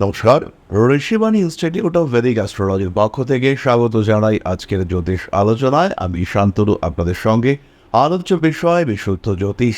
নমস্কার। Rishibani institute of Vedic অ্যাস্ট্রোলজির পক্ষ থেকে স্বাগত জানাই আজকের জ্যোতিষ আলোচনায়। আমি শান্তনু আপনাদের সঙ্গে। আলোচ্য বিষয়, বিশুদ্ধ জ্যোতিষ।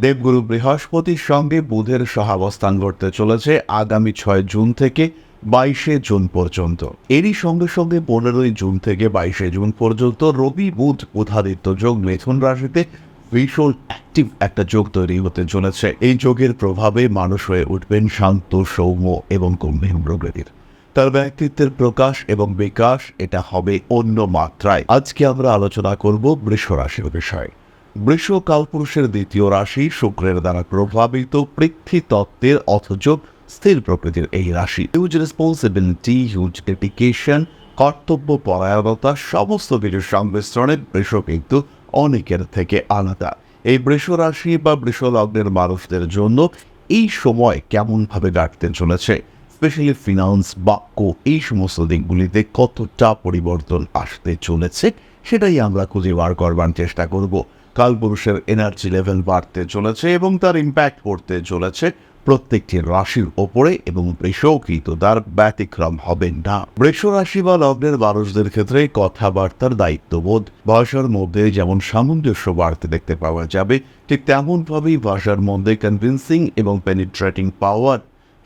দেবগুরু বৃহস্পতির সঙ্গে বুধের সহাবস্থান করতে চলেছে আগামী ছয় জুন থেকে বাইশে জুন পর্যন্ত। এরই সঙ্গে সঙ্গে পনেরোই জুন থেকে বাইশে জুন পর্যন্ত রবি, বুধ, বুধাদিত্য যোগ, মিথুন রাশিতে ভীষণ অ্যাক্টিভ একটা যোগ তৈরি হতে চলেছে। এই যোগের প্রভাবে মানুষ হয়ে উঠবেন শান্ত, সৌম্য এবং গম্ভীর প্রকৃতির। তার ব্যক্তিত্বের প্রকাশ এবং বিকাশ এটা হবে অন্য মাত্রায়। আজকে আমরা আলোচনা করব বৃষ রাশির বিষয়ে। বৃষ কালপুরুষের দ্বিতীয় রাশি শুক্রের দ্বারা প্রভাবিত পৃথ্বী তত্ত্বের অথচ স্থির প্রকৃতির এই রাশি। হিউজ রেসপন্সিবিলিটি হিউজ ডেডিকেশন কর্তব্য পরায়ণতা সমস্ত কিছুর সংমিশ্রণে বৃষ কিন্তু অনেকের থেকে আলাদা। এই বৃষ রাশি বা বৃষ লগ্নের মানুষদের জন্য এই সময় কেমনভাবে কাটতে চলেছে? স্পেশালি ফিনান্স বাক্য, এই সমস্ত দিকগুলিতে কতটা পরিবর্তন আসতে চলেছে, সেটাই আমরা খুঁজে বার করবার চেষ্টা করব। কালপুরুষের এনার্জি লেভেল বাড়তে চলেছে এবং তার ইম্প্যাক্ট পড়তে চলেছে। প্রত্যেকটি রাশির ওপরে এবং বৃষও কিন্তু তার ব্যতিক্রম হবে না। বৃষ রাশি বা লগ্নের মানুষদের ক্ষেত্রে কথাবার্তার দায়িত্ববোধ, ভাষার মধ্যে যেমন সামঞ্জস্য বাড়তে দেখতে পাওয়া যাবে, ঠিক তেমনভাবেই ভাষার মধ্যে কনভিন্সিং এবং পেনিট্রেটিং পাওয়ার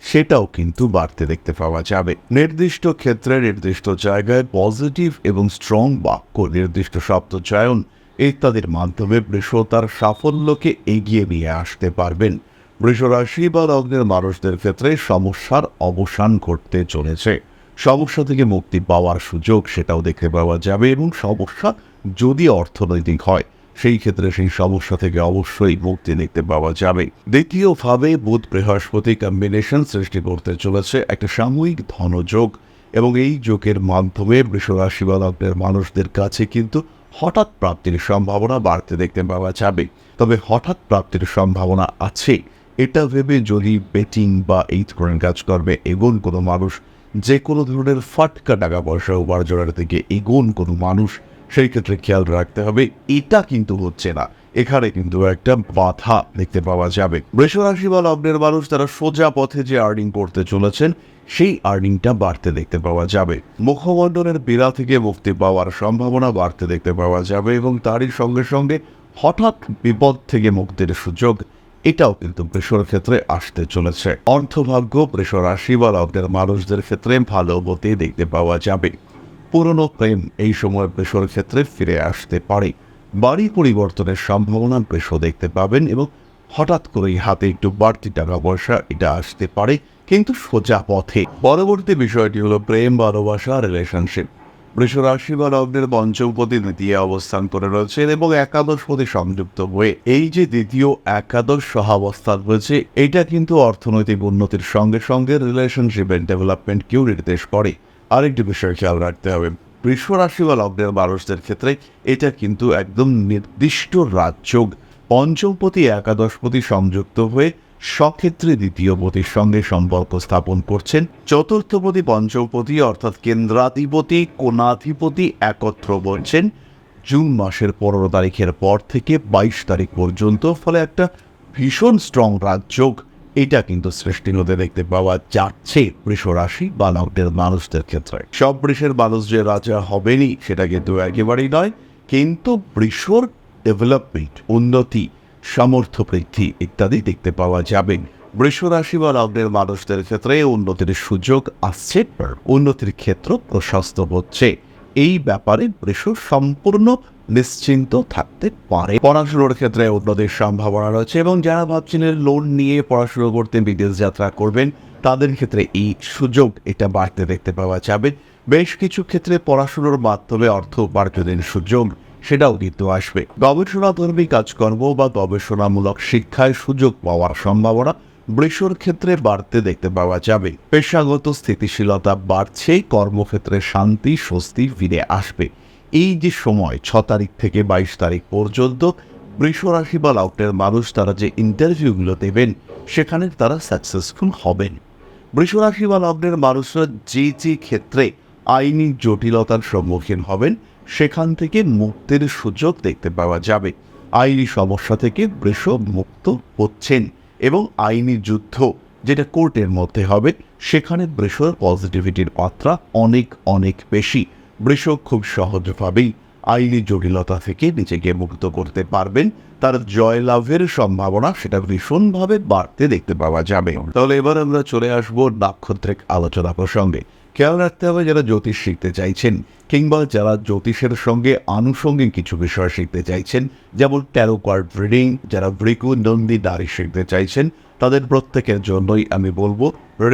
সেটাও কিন্তু বাড়তে দেখতে পাওয়া যাবে। নির্দিষ্ট ক্ষেত্রে নির্দিষ্ট জায়গায় পজিটিভ এবং স্ট্রং বাক্য, নির্দিষ্ট শব্দ চয়ন ইত্যাদির মাধ্যমে বৃষ তার সাফল্যকে এগিয়ে নিয়ে আসতে পারবেন। বৃষ রাশি বা লগ্নের মানুষদের ক্ষেত্রে সমস্যার অবসান ঘটতে চলেছে। সমস্যা থেকে মুক্তি পাওয়ার সুযোগ সেটাও দেখতে পাওয়া যাবে এবং সমস্যা যদি অর্থনৈতিক হয়, সেই ক্ষেত্রে সেই সমস্যা থেকে অবশ্যই মুক্তি দেখতে পাওয়া যাবে। দ্বিতীয়ভাবে বুধ বৃহস্পতি কম্বিনেশন সৃষ্টি করতে চলেছে একটা সাময়িক ধনযোগ এবং এই যোগের মাধ্যমে বৃষরাশি বা লগ্নের মানুষদের কাছে কিন্তু হঠাৎ প্রাপ্তির সম্ভাবনা বাড়তে দেখতে পাওয়া যাবে। তবে হঠাৎ প্রাপ্তির সম্ভাবনা আছে। এটা ভেবে যদি বেটিং বা এই ধরনের কাজকর্মে এগোন কোনো মানুষ। যে কোনো ধরনের ফাটকা টাকা পয়সা উপার্জনের দিকে এগোন কোনো মানুষ। সেই ক্ষেত্রে খেয়াল রাখতে হবে, এটা কিন্তু হচ্ছে না। এখানে কিন্তু একটা বাধা দেখতে পাওয়া যাবে। বৃষরাশি বা লগ্নের মানুষ তারা সোজা পথে যে আর্নিং করতে চলেছেন, সেই আর্নিংটা বাড়তে দেখতে পাওয়া যাবে। মুখমণ্ডলের বিড়া থেকে মুক্তি পাওয়ার সম্ভাবনা বাড়তে দেখতে পাওয়া যাবে এবং তারই সঙ্গে সঙ্গে হঠাৎ বিপদ থেকে মুক্তির সুযোগ এটাও কিন্তু বৃষর ক্ষেত্রে আসতে চলেছে। অর্থভাগ্য বৃষ রাশি বা লগ্নের মানুষদের ক্ষেত্রে ভালো গতি দেখতে পাওয়া যাবে। পুরনো প্রেম এই সময় বৃষর ক্ষেত্রে ফিরে আসতে পারে। বাড়ি পরিবর্তনের সম্ভাবনা বৃষ দেখতে পাবেন এবং হঠাৎ করেই হাতে একটু বাড়তি টাকা পয়সা এটা আসতে পারে, কিন্তু সোজা পথে। পরবর্তী বিষয়টি হলো প্রেম, ভালোবাসা রিলেশনশিপ রাশি বা লগ্নের পঞ্চমপতি দ্বিতীয় অবস্থান করে রয়েছেন এবং একাদশ একাদশপতি সংযুক্ত হয়ে এই যে দ্বিতীয় একাদশ সহাবস্থান রয়েছে, এটা কিন্তু অর্থনৈতিক উন্নতির সঙ্গে সঙ্গে রিলেশনশিপ রিলেশনশিপের ডেভেলপমেন্টকেও নির্দেশ করে। আরেকটি বিষয় খেয়াল রাখতে হবে বৃষ রাশি বা লগ্নের মানুষদের ক্ষেত্রে এটা কিন্তু একদম নির্দিষ্ট রাজযোগ। পঞ্চমপতি, একাদশপতি সংযুক্ত হয়ে সক্ষেত্রে দ্বিতীয় পতির সঙ্গে সম্পর্ক স্থাপন করছেন চতুর্থপতি পঞ্চমপতি অর্থাৎ কেন্দ্রাধিপতি, কোণাধিপতি একত্র বলছেন জুন মাসের পনেরো তারিখের পর থেকে বাইশ তারিখ পর্যন্ত, ফলে একটা ভীষণ স্ট্রং রাজযোগ এটা কিন্তু সৃষ্টি হতে দেখতে পাওয়া যাচ্ছে বৃষ রাশি বা মানুষদের ক্ষেত্রে। সব বৃষের মানুষ যে রাজা হবেনই, সেটা কিন্তু একেবারেই নয়। কিন্তু বৃষর ডেভেলপমেন্ট উন্নতি সামর্থ্য বৃদ্ধি ইত্যাদি দেখতে পাওয়া যাবে। বৃষ রাশি বা লগ্নের মানুষদের ক্ষেত্রে উন্নতির সুযোগ আসছে, উন্নতির ক্ষেত্র প্রশস্ত হচ্ছে। এই ব্যাপারে বৃষ সম্পূর্ণ নিশ্চিন্ত থাকতে পারে। পড়াশুনোর ক্ষেত্রে উন্নতির সম্ভাবনা রয়েছে এবং যারা ভাবছিলেন লোন নিয়ে পড়াশুনো করতে বিদেশ যাত্রা করবেন, তাদের ক্ষেত্রে এই সুযোগ এটা বাড়তে দেখতে পাওয়া যাবে। বেশ কিছু ক্ষেত্রে পড়াশুনোর মাধ্যমে অর্থ উপার্জনের সুযোগ সেটাও কিন্তু আসবে। গবেষণাধর্মী কাজকর্ম বা গবেষণামূলক শিক্ষায় সুযোগ পাওয়ার সম্ভাবনা বৃষর ক্ষেত্রে বাড়তে দেখতে পাওয়া যাবে। পেশাগত স্থিতিশীলতা বাড়ছে, কর্মক্ষেত্রে শান্তি, স্বস্তি ফিরে আসবে। এই যে সময়, ছ তারিখ থেকে বাইশ তারিখ পর্যন্ত বৃষ রাশি বা লগ্নের মানুষ তারা যে ইন্টারভিউগুলো দেবেন, সেখানে তারা সাকসেসফুল হবেন। বৃষ রাশি বা লগ্নের মানুষরা যে যে ক্ষেত্রে আইনি জটিলতার সম্মুখীন হবেন সেখান থেকে মুক্তির সুযোগ দেখতে পাওয়া যাবে। আইনি সমস্যা থেকে বৃষ মুক্ত হচ্ছেন এবং আইনি যুদ্ধ যেটা কোর্টের মধ্যে হবে, সেখানে বৃষর পজিটিভিটির মাত্রা অনেক অনেক বেশি। বৃষ খুব সহজভাবেই আইনি জটিলতা থেকে নিজেকে মুক্ত করতে পারবেন। তার জয়লাভের সম্ভাবনা সেটা ভীষণভাবে বাড়তে দেখতে পাওয়া যাবে। তাহলে এবার আমরা চলে আসব নাক্ষত্রিক আলোচনা প্রসঙ্গে। খেয়াল রাখতে হবে যারা জ্যোতিষ শিখতে চাইছেন কিংবা যারা জ্যোতিষের সঙ্গে আনুষঙ্গিক কিছু বিষয় শিখতে চাইছেন, যেমন ট্যারো কার্ড রিডিং যারা ব্রিকু নন্দী নারী শিখতে চাইছেন, তাদের প্রত্যেকের জন্যই আমি বলব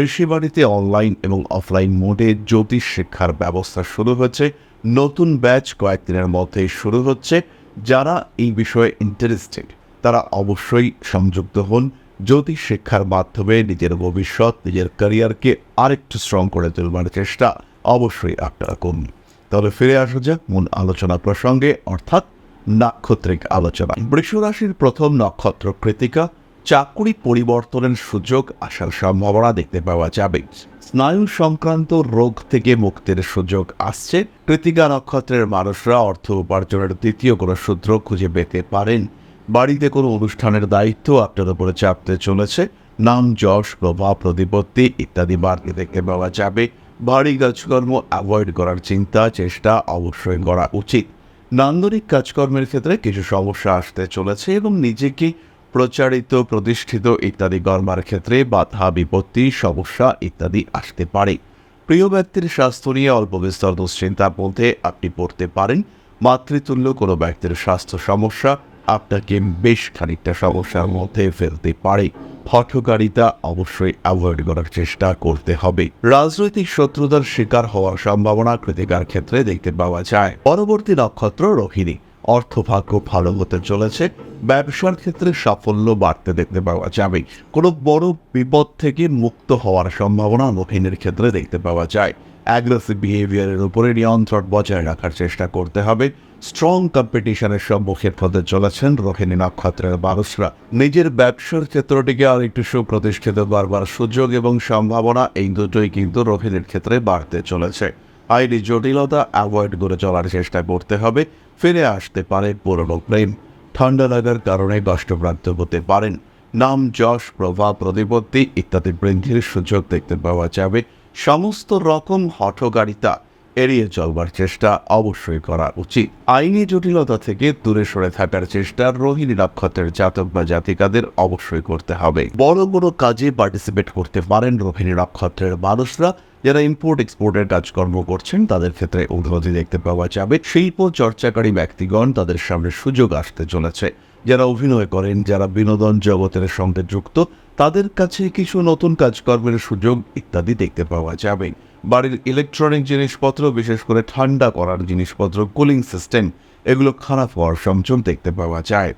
ঋষিবাড়িতে অনলাইন এবং অফলাইন মোডে জ্যোতিষ শিক্ষার ব্যবস্থা শুরু হচ্ছে। নতুন ব্যাচ কয়েকদিনের মধ্যেই শুরু হচ্ছে। যারা এই বিষয়ে ইন্টারেস্টেড তারা অবশ্যই সংযুক্ত হন। জ্যোতিষ শিক্ষার মাধ্যমে নিজের ভবিষ্যৎ, নিজের ক্যারিয়ারকে আরেকটু স্ট্রং করে তোলবার চেষ্টা অবশ্যই আপনারা করুন। তাহলে ফিরে আসা যাক মূল আলোচনা প্রসঙ্গে, অর্থাৎ নাক্ষত্রিক আলোচনা। বৃষ রাশির প্রথম নক্ষত্র কৃতিকা চাকুরি পরিবর্তনের সুযোগ আসার সম্ভাবনা দেখতে পাওয়া যাবে। স্নায়ু সংক্রান্ত রোগ থেকে মুক্তির সুযোগ আসছে। কৃতিকা নক্ষত্রের মানুষরা অর্থ উপার্জনের দ্বিতীয় কোনো সূত্র খুঁজে পেতে পারেন। বাড়িতে কোনো অনুষ্ঠানের দায়িত্ব আপনার উপরে চাপতে চলেছে। নাম, যশ, প্রভাব, প্রতিপত্তি ইত্যাদি বাড়তে দেখতে পাওয়া যাবে। বাড়ি কাজকর্ম অ্যাভয়েড করার চিন্তা, চেষ্টা অবশ্যই করা উচিত। নান্দনিক কাজকর্মের ক্ষেত্রে কিছু সমস্যা আসতে চলেছে এবং নিজেকে প্রচারিত, প্রতিষ্ঠিত ইত্যাদি কর্মার ক্ষেত্রে বাধা, বিপত্তি, সমস্যা ইত্যাদি আসতে পারে। প্রিয় ব্যক্তির স্বাস্থ্য নিয়ে অল্প বিস্তর দুশ্চিন্তার মধ্যে আপনি পড়তে পারেন। মাতৃতুল্য কোনো ব্যক্তির স্বাস্থ্য সমস্যা আপনাকে বেশ খানিকটা সমস্যার মধ্যে ফেলতে পারে। হঠকারিতা অবশ্যই অ্যাভয়েড করার চেষ্টা করতে হবে। রাজনৈতিক শত্রুতার শিকার হওয়ার সম্ভাবনা কৃতিকার ক্ষেত্রে দেখতে পাওয়া যায়। পরবর্তী নক্ষত্র রোহিণী। অর্থভাগ্য ভালো হতে চলেছে। ব্যবসার ক্ষেত্রে সাফল্য বাড়তে দেখতে পাওয়া যাবে। কোনো বড় বিপদ থেকে মুক্ত হওয়ার সম্ভাবনা রোহিণীর ক্ষেত্রে দেখতে পাওয়া যায়। অ্যাগ্রেসিভ বিহেভিয়ারের উপরে নিয়ন্ত্রণ বজায় রাখার চেষ্টা করতে হবে। স্ট্রং কম্পিটিশনের সম্মুখীন হতে চলেছেন রোহিণী নক্ষত্রের মানুষরা। নিজের ব্যবসার ক্ষেত্রটিকে আর একটু সুপ্রতিষ্ঠিত করবার সুযোগ এবং সম্ভাবনা এই দুটোই কিন্তু রোহিণীর ক্ষেত্রে বাড়তে চলেছে। আইনি জটিলতা অ্যাভয়েড করে চলার চেষ্টা করতে হবে। ফিরে আসতে পারে পুরনো প্রেম। ঠান্ডা লাগার কারণে কষ্টপ্রাপ্ত হতে পারেন। নাম, যশ, প্রভাব, প্রতিপত্তি ইত্যাদি বৃদ্ধির সুযোগ দেখতে পাওয়া যাবে। সমস্ত রকম হঠকারিতা এড়িয়ে চলবার চেষ্টা অবশ্যই করা উচিত। আইনি জটিলতা থেকে দূরে সরে থাকার চেষ্টা রোহিণী নক্ষত্রের জাতক বা জাতিকাদের অবশ্যই করতে হবে। বড় বড় কাজে পার্টিসিপেট করতে পারেন রোহিণী নক্ষত্রের মানুষরা। যারা ইম্পোর্ট এক্সপোর্টের কাজকর্ম করছেন, তাদের ক্ষেত্রে উন্নতি দেখতে পাওয়া যাবে। শিল্প, চর্চাকারী ব্যক্তিগণ তাদের সামনে সুযোগ আসতে চলেছে। যারা অভিনয় করেন, যারা বিনোদন জগতের সঙ্গে যুক্ত, তাদের কাছে কিছু নতুন কাজকর্মের সুযোগ ইত্যাদি দেখতে পাওয়া যাবে। বাড়ির ইলেকট্রনিক জিনিসপত্র, বিশেষ করে ঠান্ডা করার জিনিসপত্র কুলিং সিস্টেম এগুলো খারাপ হওয়ার সমচম দেখতে পাওয়া যায়।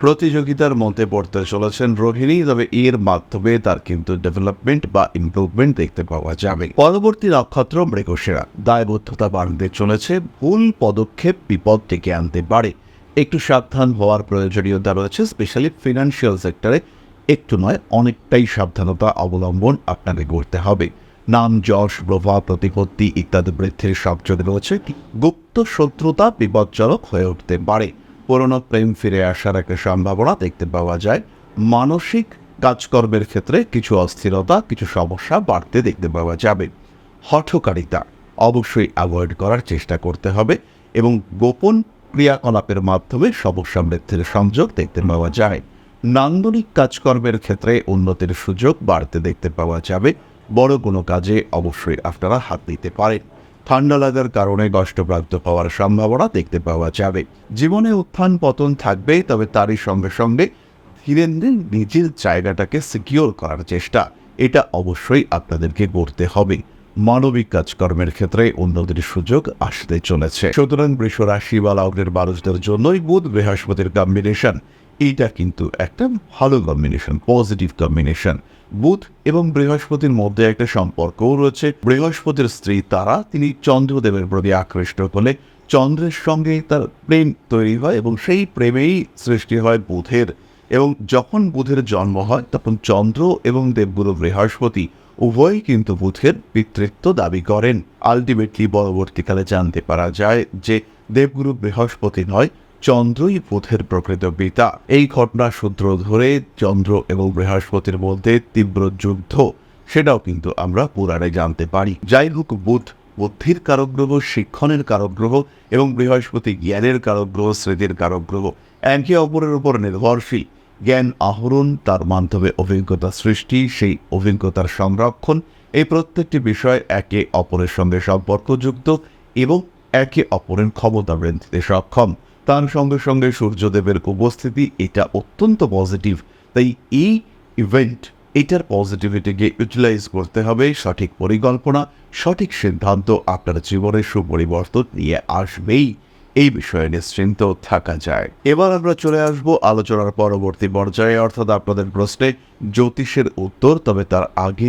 প্রতিযোগিতার মধ্যে পড়তে চলেছেন রোহিণী, তবে এর মাধ্যমে তার কিন্তু ডেভেলপমেন্ট বা ইমপ্রুভমেন্ট দেখতে পাওয়া যাবে। পরবর্তী নক্ষত্র মৃগশিরা। দায়বদ্ধতা বাড়তে চলেছে। ভুল পদক্ষেপ বিপদ ডেকে আনতে পারে। একটু সাবধান হওয়ার প্রয়োজনীয়তা রয়েছে স্পেশালি ফিনান্সিয়াল সেক্টরে একটু নয়, অনেকটাই সাবধানতা অবলম্বন আপনাকে করতে হবে। নাম, যশ, প্রভাব, প্রতিপত্তি ইত্যাদি বৃদ্ধির সবযোগ রয়েছে। গুপ্ত শত্রুতা বিপজ্জনক হয়ে উঠতে পারে। পুরনো প্রেম ফিরে আসার একটা সম্ভাবনা দেখতে পাওয়া যায়। মানসিক কাজকর্মের ক্ষেত্রে কিছু অস্থিরতা, কিছু সমস্যা বাড়তে দেখতে পাওয়া যাবে। হঠকারিতা অবশ্যই অ্যাভয়েড করার চেষ্টা করতে হবে এবং গোপন ক্রিয়াকলাপের মাধ্যমে সমস্যা বৃদ্ধির সংযোগ দেখতে পাওয়া যায়। নান্দনিক কাজকর্মের ক্ষেত্রে উন্নতির সুযোগ বাড়তে দেখতে পাওয়া যাবে। বড় কোনো কাজে অবশ্যই আপনারা হাত দিতে পারেন। ঠান্ডা লাগার কারণে কষ্টপ্রাপ্ত হওয়ার সম্ভাবনা দেখতে পাওয়া যাবে। জীবনে উত্থান পতন থাকবে, তবে তারই সঙ্গে সঙ্গে ধীরে ধীরে নিজের জায়গাটাকে সিকিওর করার চেষ্টা, এটা অবশ্যই আপনাদেরকে করতে হবে। মানবিক কাজকর্মের ক্ষেত্রে উন্নতির সুযোগ আসতে চলেছে। সুতরাং বৃষ রাশি বা লগ্নের মানুষদের জন্যই বুধ বৃহস্পতির কম্বিনেশন এইটা কিন্তু একটা ভালো কম্বিনেশন পজিটিভ কম্বিনেশন বুধ এবং বৃহস্পতির মধ্যে একটা সম্পর্কও রয়েছে। বৃহস্পতির স্ত্রী তারা, তিনি চন্দ্রদেবের প্রতি আকৃষ্ট হলে চন্দ্রের সঙ্গে তার প্রেম তৈরি হয় এবং সেই প্রেমেই সৃষ্টি হয় বুধের। এবং যখন বুধের জন্ম হয়, তখন চন্দ্র এবং দেবগুরু বৃহস্পতি উভয়ই কিন্তু বুথের পিতৃত্ব দাবি করেন। আলটিমেটলি পরবর্তীকালে জানতে পারা যায় যে দেবগুরু বৃহস্পতি নয়, চন্দ্রই পথের প্রকৃত পিতা। এই ঘটনা সূত্র ধরে চন্দ্র এবং বৃহস্পতির মধ্যে তীব্র যুদ্ধ, সেটাও কিন্তু আমরা পুরাণে জানতে পারি। যাই হোক বুধ বুদ্ধির কারক গ্রহ শিক্ষণের কারক গ্রহ এবং বৃহস্পতি জ্ঞানের কারক গ্রহ স্মৃতির কারক গ্রহ একে অপরের উপর নির্ভরশীল। জ্ঞান আহরণ, তার মাধ্যমে অভিজ্ঞতা সৃষ্টি, সেই অভিজ্ঞতার সংরক্ষণ, এই প্রত্যেকটি বিষয় একে অপরের সঙ্গে সম্পর্কযুক্ত এবং একে অপরের ক্ষমতা বৃদ্ধিতে সক্ষম। তার সঙ্গে সঙ্গে সূর্যদেবের উপস্থিতি, এটা অত্যন্ত পজিটিভ তাই এই ইভেন্ট এটার পজিটিভিটিকে ইউটিলাইজ করতে হবে, সঠিক পরিকল্পনা, সঠিক সিদ্ধান্ত আপনার জীবনের সুপরিবর্তন নিয়ে আসবেই। এই বিষয়ে নিশ্চিন্ত থাকা যায়। এবার আমরা চলে আসব আলোচনার পরবর্তী পর্যায়ে। অর্থাৎ আপনাদের প্রশ্নে জ্যোতিষের উত্তর, তবে তার আগে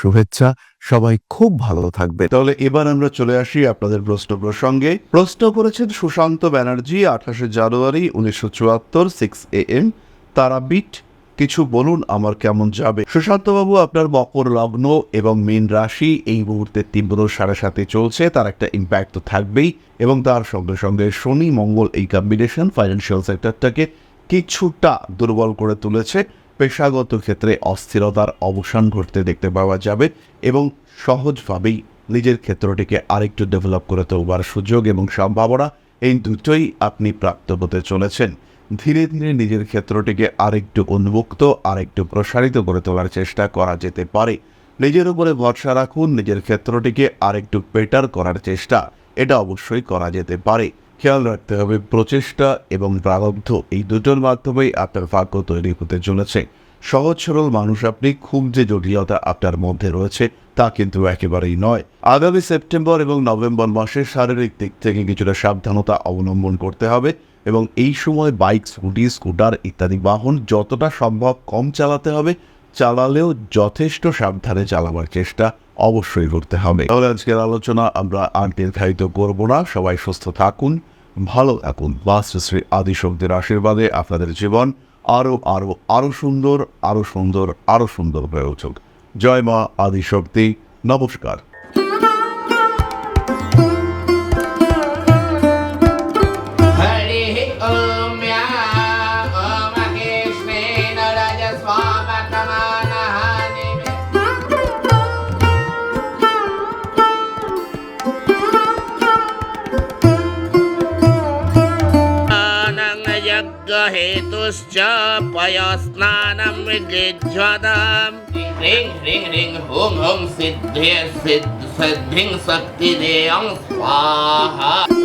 শুভেচ্ছা, সবাই খুব ভালো থাকবে তাহলে এবার আমরা চলে আসি আপনাদের প্রশ্ন প্রসঙ্গে। প্রশ্ন করেছেন সুশান্ত ব্যানার্জি, আঠাশে জানুয়ারি উনিশশো চুয়াত্তর সিক্স এ এম তারাবিট কিছু বলুন, আমার কেমন যাবে? সুশান্ত বাবু আপনার মকর লগ্ন এবং মীন রাশি এই মুহূর্তে তীব্র সাড়ে সাথে চলছে, তার একটা ইম্প্যাক্ট তো থাকবেই। এবং তার সঙ্গে সঙ্গে শনি, মঙ্গল এই কম্বিনেশন ফাইন্যান্সিয়াল সেক্টরটাকে কিছুটা দুর্বল করে তুলেছে। পেশাগত ক্ষেত্রে অস্থিরতার অবসান ঘটতে দেখতে পাওয়া যাবে এবং সহজভাবেই নিজের ক্ষেত্রটিকে আরেকটু ডেভেলপ করে তোলবার সুযোগ এবং সম্ভাবনা এই দুটোই আপনি প্রাপ্ত হতে চলেছেন। ধীরে ধীরে নিজের ক্ষেত্রটিকে আরেকটু উন্মুক্ত, আরেকটু প্রসারিত করে তোলার চেষ্টা করা যেতে পারে। নিজের উপরে ভরসা রাখুন, নিজের ক্ষেত্রটিকে আরেকটু বেটার করার চেষ্টা, এটা অবশ্যই করা যেতে পারে। খেয়াল রাখতে হবে, প্রচেষ্টা এবং প্রারব্ধ এই দুটোর মাধ্যমেই আপনার ভাগ্য তৈরি হতে চলেছে। সহজ সরল মানুষ আপনি, খুব যে জটিলতা আপনার মধ্যে রয়েছে, তা কিন্তু একেবারেই নয়। আগামী সেপ্টেম্বর এবং নভেম্বর মাসে শারীরিক দিক থেকে কিছুটা সাবধানতা অবলম্বন করতে হবে এবং এই সময় বাইক, স্কুটি, স্কুটার ইত্যাদি বাহন যতটা সম্ভব কম চালাতে হবে, চালালেও যথেষ্ট সাবধানে চালাবার চেষ্টা অবশ্যই করতে হবে। তাহলে আজকের আলোচনা আমরা আর দীর্ঘায়িত করব না। সবাই সুস্থ থাকুন ভালো থাকুন। বাস্তু আদি শব্দের আশীর্বাদে আপনাদের জীবন আরও আরও আরও সুন্দর আরও সুন্দর আরও সুন্দর হয়ে উঠুক। জয় মা আদিশক্তি। নমস্কার। यज्ञहेतुश्च पयस्नानं सिद्धि ह्रीं ह्रीं हुं हुं सिद्धे सिद्ध सिद्धिं शक्तिदेयं स्वाहा।